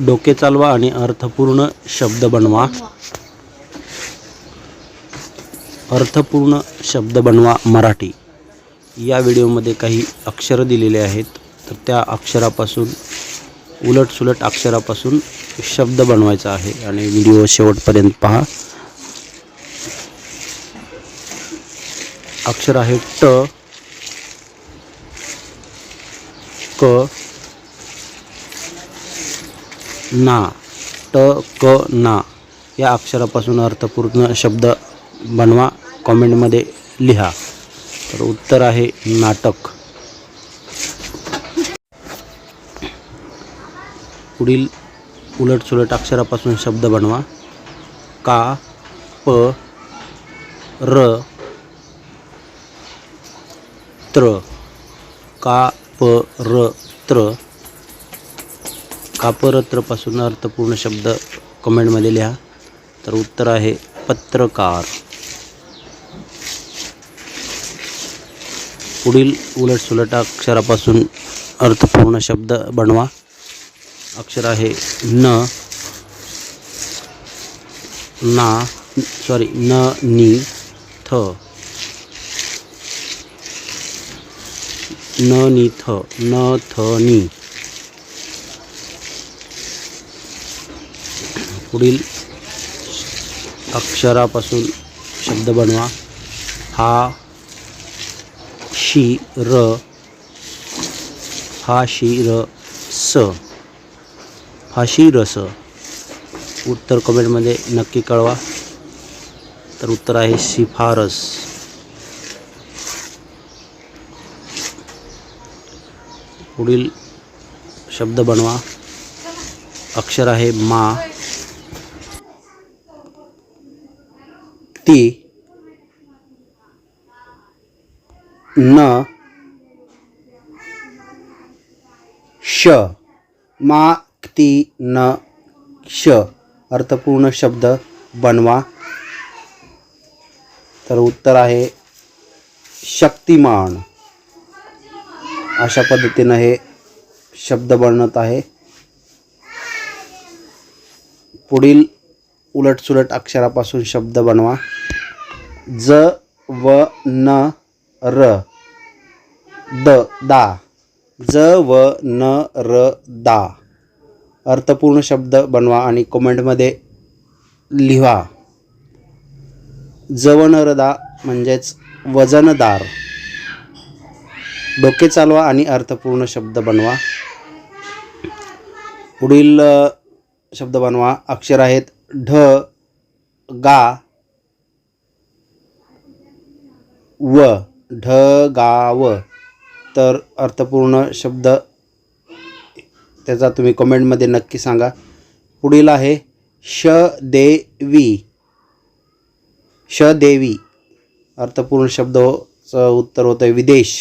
डोके चालवा आणि अर्थपूर्ण शब्द बनवा. अर्थपूर्ण शब्द बनवा मराठी. या व्हिडिओमध्ये काही अक्षरं दिलेले आहेत. तर त्या अक्षरापासून उलटसुलट अक्षरापासून शब्द बनवायचा आहे. आणि व्हिडिओ शेवटपर्यंत पहा. अक्षर आहे ट क ना ट क ना या अक्षरापासून अर्थपूर्ण शब्द बनवा कॉमेंटमध्ये लिहा. तर उत्तर आहे नाटक. पुढील उलटसुलट अक्षरापासून शब्द बनवा. का प र त्र. का प र त्र. कापरत्रपासून अर्थपूर्ण शब्द कमेंटमध्ये लिहा. तर उत्तर आहे पत्रकार. पुढील उलटसुलट अक्षरापासून अर्थपूर्ण शब्द बनवा. अक्षर आहे न ना सॉरी न नी थ. न नी थ न थ नी. पुढील अक्षरापासून शब्द बनवा. हा शी र हा शी र स. फाशी रस उत्तर कमेंटमध्ये नक्की कळवा. तर उत्तर आहे शिफारस. पुढील शब्द बनवा. अक्षर आहे मा. ती न श मा ती न श अर्थपूर्ण शब्द बनवा. तर उत्तर आहे शक्तिमान. अशा पद्धतीनं हे शब्द बनत आहे. पुढील उलटसुलट अक्षरापासून शब्द बनवा. ज व न र. द दा. ज व न र दा. अर्थपूर्ण शब्द बनवा आणि कमेंटमध्ये लिहा. जवनरदा म्हणजेच वजनदार. डोके चालवा आणि अर्थपूर्ण शब्द बनवा. पुढील शब्द बनवा. अक्षर आहेत ढ गा व ढ गाव तर अर्थपूर्ण शब्द त्याचा तुम्ही कमेंटमध्ये नक्की सांगा. पुढील आहे श देवी. श देवी. अर्थपूर्ण शब्द हो- उत्तर होतं आहे विदेश.